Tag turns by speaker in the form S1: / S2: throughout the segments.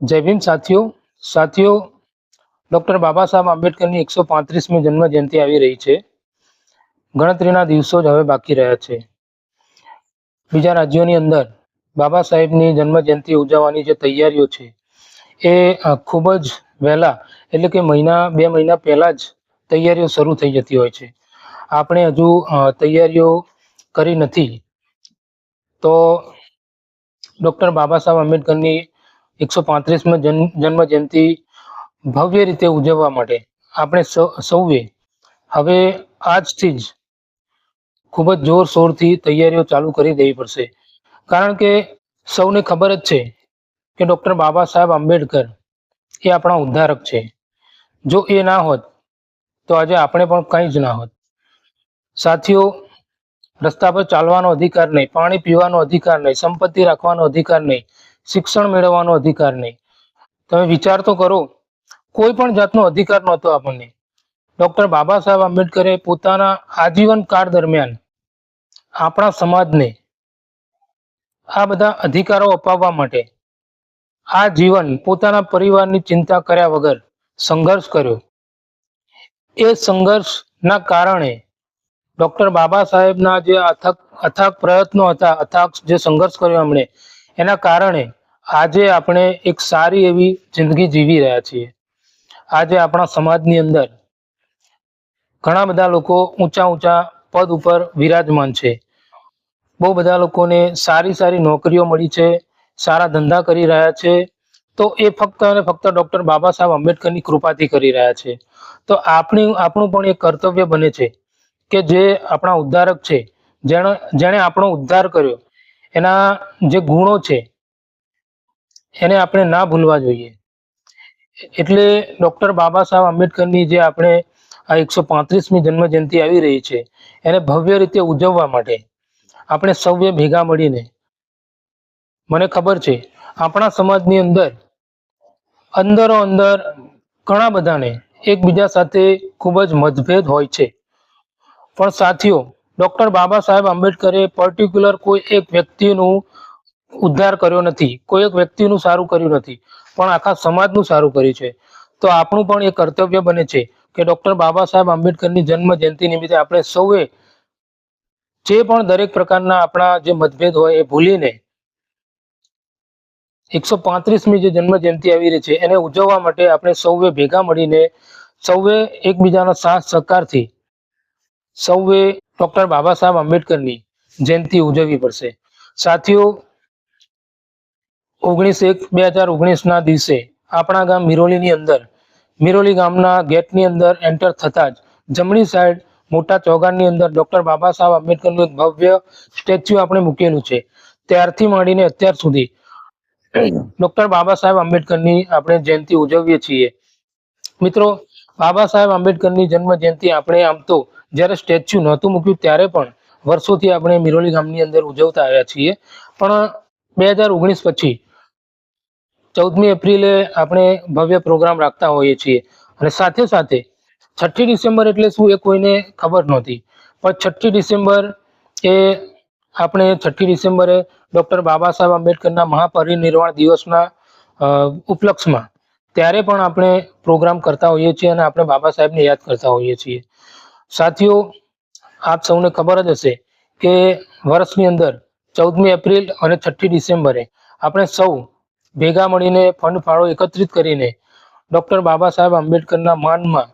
S1: જય સાથીઓ. સાથીઓ, ડૉક્ટર બાબા સાહેબ આંબેડકરની એકસો પાંત્રીસમી જન્મ જયંતિ આવી રહી છે. ગણતરીના દિવસો જ હવે બાકી રહ્યા છે. બીજા રાજ્યોની અંદર બાબા સાહેબની જન્મ જયંતિ ઉજવવાની જે તૈયારીઓ છે, એ ખૂબ જ વહેલા એટલે કે મહિના, બે મહિના પહેલાં જ તૈયારીઓ શરૂ થઈ જતી હોય છે. આપણે હજુ તૈયારીઓ કરી નથી. તો ડૉક્ટર બાબા સાહેબ આંબેડકરની એકસો પાંત્રીસમાં જન્મ જન્મ જયંતિ ભવ્ય રીતે ઉજવવા માટે આપણે સૌએ હવે આજથી જ ખૂબ જ જોરશોરથી તૈયારીઓ ચાલુ કરી દેવી પડશે. કારણ કે સૌને ખબર જ છે કે ડૉક્ટર બાબા સાહેબ આંબેડકર એ આપણા ઉદ્ધારક છે. જો એ ના હોત, તો આજે આપણે પણ કંઈ જ ના હોત. સાથીઓ, રસ્તા પર ચાલવાનો અધિકાર નહીં, પાણી પીવાનો અધિકાર નહીં, સંપત્તિ રાખવાનો અધિકાર નહીં શિક્ષણ મેળવવાનો અધિકાર નહીં. તમે વિચાર તો કરો, કોઈ પણ જાતનો અધિકાર નહોતો આપણને. ડૉક્ટર બાબા સાહેબ આંબેડકરે પોતાના આજીવન કાળ દરમિયાન આપણા સમાજને આ બધા અધિકારો અપાવવા માટે આ જીવન પોતાના પરિવારની ચિંતા કર્યા વગર સંઘર્ષ કર્યો. એ સંઘર્ષના કારણે ડૉક્ટર બાબા સાહેબના જે અથક અથાક પ્રયત્નો હતા અથાક જે સંઘર્ષ કર્યો એમણે એના કારણે આજે આપણે એક સારી એવી જિંદગી જીવી રહ્યા છીએ. આજે આપણા સમાજની અંદર ઘણા બધા લોકો ઊંચા ઊંચા પદ ઉપર વિરાજમાન છે. બહુ બધા લોકોને સારી સારી નોકરીઓ મળી છે, સારા ધંધા કરી રહ્યા છે. તો એ ફક્ત અને ફક્ત ડૉક્ટર બાબા સાહેબ આંબેડકરની કૃપાથી કરી રહ્યા છે. તો આપણી, આપણું પણ એક કર્તવ્ય બને છે કે જે આપણા ઉદ્ધારક છે. જેણે જેણે આપણો ઉદ્ધાર કર્યો એના જે ગુણો છે, એને આપણે ના ભૂલવા જોઈએ. એટલે ડૉક્ટર બાબા સાહેબ આંબેડકરની જે આપણે આ એકસો પાંત્રીસમી જન્મજયંતિ આવી રહી છે, એને ભવ્ય રીતે ઉજવવા માટે આપણે સૌએ ભેગા મળીને, મને ખબર છે, આપણા સમાજની અંદર અંદરો અંદર ઘણા બધાને એકબીજા સાથે ખૂબ જ મતભેદ હોય છે. પણ સાથીઓ ડૉક્ટર બાબા સાહેબ આંબેડકરે પર્ટિક્યુલર કોઈ એક વ્યક્તિનું ઉદ્ધાર કર્યો નથી, કોઈ એક વ્યક્તિનું સારું કર્યું નથી, પણ આખા સમાજનું સારું કર્યું છે. તો આપણું પણ એ કર્તવ્ય બને છે કે ડૉક્ટર બાબા સાહેબ આંબેડકરની જન્મ જયંતિ નિમિત્તે આપણે સૌએ જે પણ દરેક પ્રકારના આપણા જે મતભેદ હોય એ ભૂલીને એકસો પાંત્રીસમી જે જન્મ જયંતિ આવી રહી છે, એને ઉજવવા માટે આપણે સૌએ ભેગા મળીને સૌએ એકબીજાના સાથ સહકારથી સૌએ ડૉક્ટર બાબા સાહેબ આંબેડકરની જયંતિ ઉજવવી પડશે. સાથીઓ, ઓગણીસ એક બે હજાર ઓગણીસના દિવસે આપણા ગામ મિરોલીની અંદર, મિરોલી ગામના ગેટની અંદર એન્ટર થતાં જ જમણી સાઈડ મોટા ચોગાનની અંદર ડોક્ટર બાબા સાહેબ આંબેડકરનું એક ભવ્ય સ્ટેચ્યુ આપણે મૂકેલું છે. ત્યારથી માંડીને અત્યાર સુધી ડોક્ટર બાબા સાહેબ આંબેડકરની આપણે જયંતિ ઉજવીએ છીએ. મિત્રો, બાબા સાહેબ આંબેડકરની જન્મ જયંતિ આપણે આમ તો જ્યારે સ્ટેચ્યુ નહોતું મૂક્યું ત્યારે પણ વર્ષોથી આપણે મિરોલી ગામની અંદર ઉજવતા આવ્યા છીએ. પણ બે પછી ચૌદમી એપ્રિલે આપણે ભવ્ય પ્રોગ્રામ રાખતા હોઈએ છીએ. અને સાથે સાથે છઠ્ઠી ડિસેમ્બર એટલે શું એ કોઈને ખબર નહોતી. પણ છઠ્ઠી ડિસેમ્બર એ આપણે છઠ્ઠી ડિસેમ્બરે ડૉક્ટર બાબા સાહેબ આંબેડકરના મહાપરિનિર્વાણ દિવસના ઉપલક્ષમાં ત્યારે પણ આપણે પ્રોગ્રામ કરતા હોઈએ છીએ અને આપણે બાબા સાહેબને યાદ કરતા હોઈએ છીએ. સાથીઓ, આપ સૌને ખબર જ હશે કે વર્ષની અંદર ચૌદમી એપ્રિલ અને છઠ્ઠી ડિસેમ્બરે આપણે સૌ ભેગા મળીને ફંડ ફાળો એકત્રિત કરીને ડૉક્ટર બાબા સાહેબ આંબેડકરના માનમાં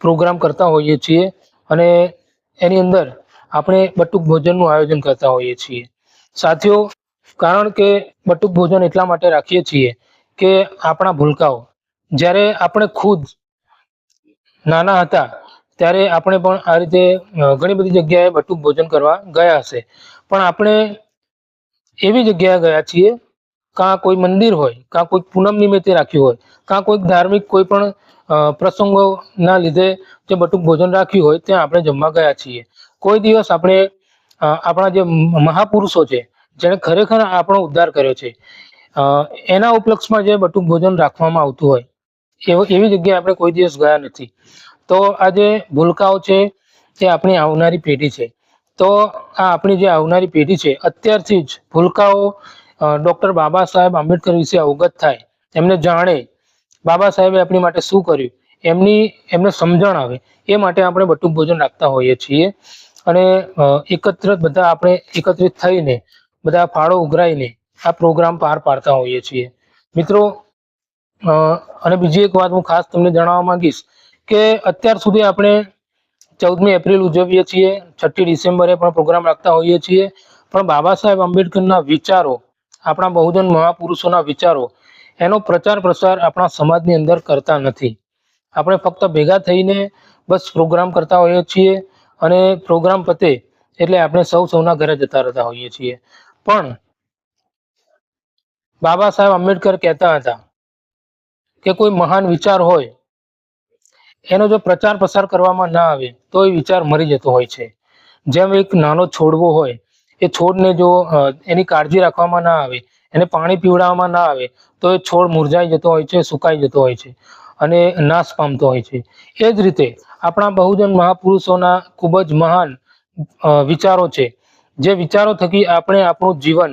S1: પ્રોગ્રામ કરતા હોઈએ છીએ અને એની અંદર આપણે બટુક ભોજનનું આયોજન કરતા હોઈએ છીએ. સાથીઓ, કારણ કે બટુક ભોજન એટલા માટે રાખીએ છીએ કે આપણા ભૂલકાઓ, જ્યારે આપણે ખુદ નાના હતા ત્યારે આપણે પણ આ રીતે ઘણી બધી જગ્યાએ બટુક ભોજન કરવા ગયા હશે. પણ આપણે એવી જગ્યાએ ગયા છીએ, કાં કોઈ મંદિર હોય, કાં કોઈ પૂનમ નિમિત્તે રાખ્યું હોય, કાં કોઈક ધાર્મિક કોઈ પણ પ્રસંગોના લીધે જે બટુક ભોજન રાખ્યું હોય, ત્યાં આપણે જમવા ગયા છીએ. કોઈ દિવસ આપણે આપણા જે મહાપુરુષો છે, જેણે ખરેખર આપણો ઉદ્ધાર કર્યો છે એના ઉપલક્ષમાં જે બટુક ભોજન રાખવામાં આવતું હોય એવી જગ્યાએ આપણે કોઈ દિવસ ગયા નથી. તો આ જે ભૂલકાઓ છે જે આપણી આવનારી પેઢી છે, તો આ આપણી જે આવનારી પેઢી છે, અત્યારથી જ ભૂલકાઓ ડૉક્ટર બાબા સાહેબ આંબેડકર વિશે અવગત થાય, એમને જાણે બાબા સાહેબે આપણી માટે શું કર્યું, એમની, એમને સમજણ આવે, એ માટે આપણે બટુક ભોજન રાખતા હોઈએ છીએ. અને એકત્ર બધા આપણે એકત્રિત થઈને, બધા ફાળો ઉઘરાઈને આ પ્રોગ્રામ પાર પાડતા હોઈએ છીએ. મિત્રો અને બીજી એક વાત હું ખાસ તમને જણાવવા માંગીશ કે અત્યાર સુધી આપણે ચૌદમી એપ્રિલ ઉજવીએ છીએ, છઠ્ઠી ડિસેમ્બરે પણ પ્રોગ્રામ રાખતા હોઈએ છીએ. પણ બાબા સાહેબ આંબેડકરના વિચારો, આપણા બહુજન મહાપુરુષોના વિચારો, એનો પ્રચાર પ્રસાર આપણા સમાજની અંદર કરતા નથી. આપણે ફક્ત ભેગા થઈને બસ પ્રોગ્રામ કરતા હોઈએ છીએ અને પ્રોગ્રામ પતે એટલે આપણે સૌ સૌના ઘરે જતા રહેતા હોઈએ છીએ. પણ બાબા સાહેબ આંબેડકર કહેતા હતા કે કોઈ મહાન વિચાર હોય એનો જો પ્રચાર પ્રસાર કરવામાં ના આવે તો એ વિચાર મરી જતો હોય છે. જેમ એક નાનો છોડવો હોય, એ છોડને જો એની કાળજી રાખવામાં ના આવે, એને પાણી પીવડાવવામાં ના આવે, તો એ છોડ મુરઝાઈ જતો હોય છે, સુકાઈ જતો હોય છે અને નાશ પામતો હોય છે. એ જ રીતે આપણા બહુજન મહાપુરુષોના ખૂબ જ મહાન વિચારો છે. જે વિચારો થકી આપણે આપણું જીવન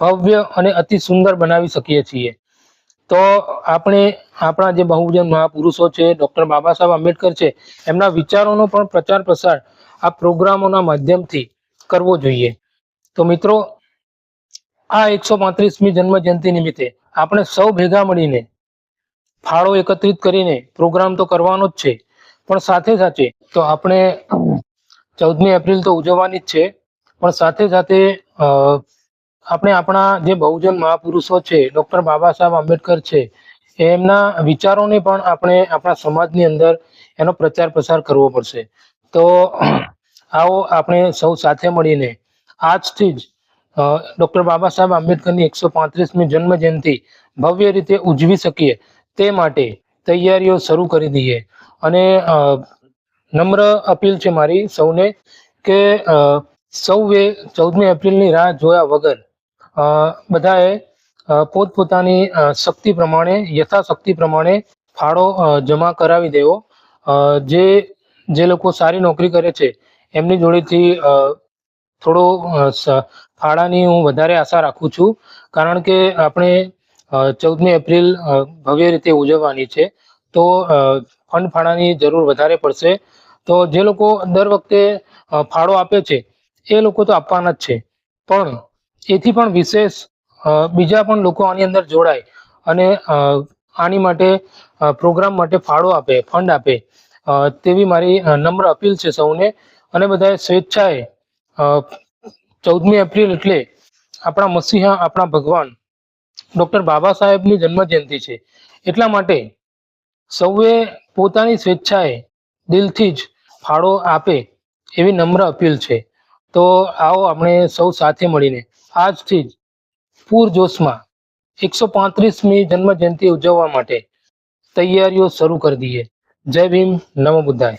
S1: ભવ્ય અને અતિ સુંદર બનાવી શકીએ છીએ. તો આપણે આપણા જે બહુજન મહાપુરુષો છે ડૉક્ટર બાબા સાહેબ આંબેડકર છે એમના વિચારોનો પણ પ્રચાર પ્રસાર આ પ્રોગ્રામોના માધ્યમથી કરવો જોઈએ. તો મિત્રો આ એકસો પાંત્રીસમી જન્મ જયંતિ નિમિત્તે આપણે સૌ ભેગા મળીને ફાળો એકત્રિત કરીને પ્રોગ્રામ તો કરવાનો જ છે પણ સાથે સાથે તો આપણે ચૌદમી એપ્રિલ તો ઉજવવાની જ છે પણ સાથે સાથે અ, આપણે આપણા જે બહુજન મહાપુરુષો છે, ડૉક્ટર બાબા સાહેબ આંબેડકર છે, એમના વિચારોને પણ આપણે આપણા સમાજની અંદર એનો પ્રચાર પ્રસાર કરવો પડશે. તો આવો આપણે સૌ સાથે મળીને આજથી જ ડૉક્ટર બાબા સાહેબ આંબેડકરની એકસો પાંત્રીસમી જન્મ જયંતિ ભવ્ય રીતે ઉજવી શકીએ તે માટે તૈયારીઓ શરૂ કરી દઈએ. અને નમ્ર અપીલ છે મારી સૌને કે સૌએ ચૌદમી એપ્રિલની રાહ જોયા વગર બધાએ પોતપોતાની શક્તિ પ્રમાણે, યથાશક્તિ પ્રમાણે ફાળો જમા કરાવી દેવો. જે જે લોકો સારી નોકરી કરે છે, એમની જોડેથી થોડો ફાળાની હું વધારે આશા રાખું છું. કારણ કે આપણે ચૌદમી એપ્રિલ ભવ્ય રીતે ઉજવવાની છે, તો ફંડ ફાળાની જરૂર વધારે પડશે. તો જે લોકો દર વખતે ફાળો આપે છે, એ લોકો તો આપવાના જ છે. પણ એથી પણ વિશેષ બીજા પણ લોકો આની અંદર જોડાય અને આની માટે પ્રોગ્રામ માટે ફાળો આપે, ફંડ આપે. તેવી મારી નમ્ર અપીલ છે સૌને. અને બધાએ સ્વેચ્છાએ ચૌદમી એપ્રિલ એટલે આપણા મસીહા, આપણા ભગવાન, ડૉક્ટર બાબા સાહેબની જન્મજયંતિ છે. એટલા માટે સૌએ પોતાની સ્વેચ્છાએ દિલથી જ ફાળો આપે એવી નમ્ર અપીલ છે. તો આવો આપણે સૌ સાથે મળીને. આજથી જ પૂરજોશમાં એકસો પાંત્રીસમી જન્મ જયંતિ ઉજવવા માટે તૈયારીઓ શરૂ કરી દઈએ. જય ભીમ, નમો બુદ્ધાય.